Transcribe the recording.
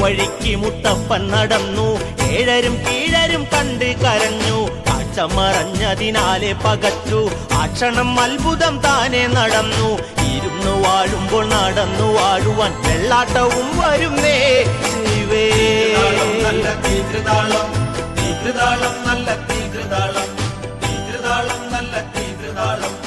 വഴിക്ക് മുത്തപ്പൻ നടന്നു. ഏഴരും കീഴരും കണ്ട് കരഞ്ഞു. കാഴ്ച മറഞ്ഞതിനാലെ പകച്ചു. ആ ക്ഷണം അത്ഭുതം താനെ നടന്നു. ഇരുന്നു വാഴുമ്പോൾ നടന്നു വാഴുവാൻ വെള്ളാട്ടവും വരുന്നേ. ശിവേ നല്ല തീകൃതാളം. തീകൃതാളം നല്ല തീകൃതാളം. തീകൃതാളം നല്ല തീകൃതാളം.